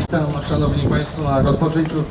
Witam Szanowni Państwo na rozpoczęciu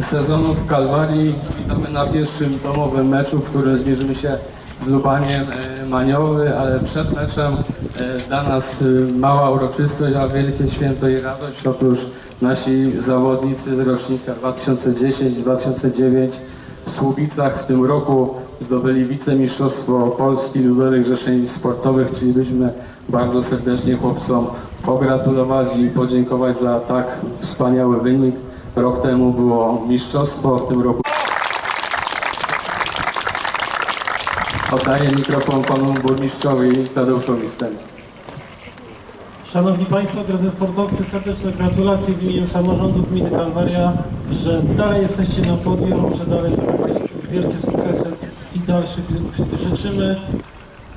sezonu w Kalwarii. Witamy na pierwszym domowym meczu, w którym zmierzymy się z Lubaniem e, Maniowy, ale przed meczem e, dla nas e, mała uroczystość, a wielkie święto i radość. Otóż nasi zawodnicy z rocznika 2010-2009 w Słubicach w tym roku zdobyli wicemistrzostwo Polski Ludowych Zrzeszeń Sportowych. Chcielibyśmy bardzo serdecznie chłopcom pogratulować i podziękować za tak wspaniały wynik. Rok temu było mistrzostwo, w tym roku oddaję mikrofon panu burmistrzowi Tadeuszowi Stęp. Szanowni Państwo, drodzy sportowcy, serdeczne gratulacje w imieniu samorządu gminy Kalwaria, że dalej jesteście na podium, że dalej wielkie sukcesy i dalszych życzymy,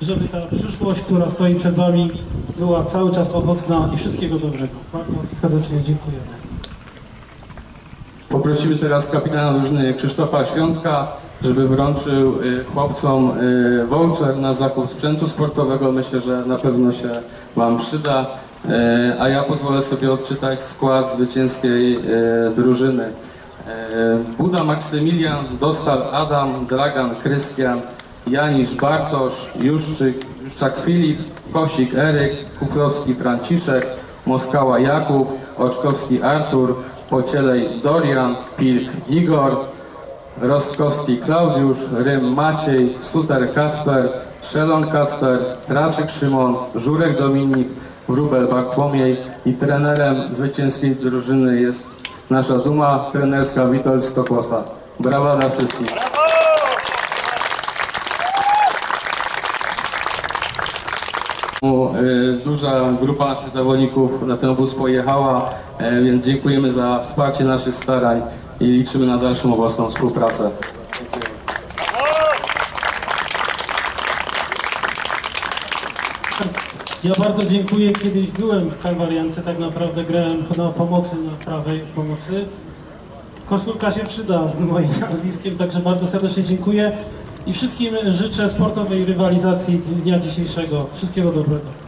żeby ta przyszłość, która stoi przed Wami, była cały czas owocna i wszystkiego dobrego. Bardzo serdecznie dziękujemy. Poprosimy teraz kapitana drużyny Krzysztofa Świątka, żeby wręczył y, chłopcom y, voucher na zakup sprzętu sportowego. Myślę, że na pewno się Wam przyda. Y, A ja pozwolę sobie odczytać skład zwycięskiej drużyny. Buda Maksymilian, Dostal Adam, Dragan Krystian, Janisz Bartosz, Juszczyk, Juszczak Filip, Kosik Eryk, Kuflowski Franciszek, Moskała Jakub, Oczkowski Artur, Pocielej Dorian, Pilk Igor, Rostkowski Klaudiusz, Rym Maciej, Suter Kacper, Szelon Kacper, Traczyk Szymon, Żurek Dominik, Wróbel Bartłomiej i trenerem zwycięskiej drużyny jest nasza duma trenerska Witold Stokłosa. Brawa dla wszystkich. Y, Duża grupa naszych zawodników na ten obóz pojechała, e, więc dziękujemy za wsparcie naszych starań i liczymy na dalszą owocną współpracę. Ja bardzo dziękuję. Kiedyś byłem w Kalwariance, tak naprawdę grałem na pomocy, na prawej pomocy. Koszulka się przyda z moim nazwiskiem, także bardzo serdecznie dziękuję i wszystkim życzę sportowej rywalizacji dnia dzisiejszego. Wszystkiego dobrego.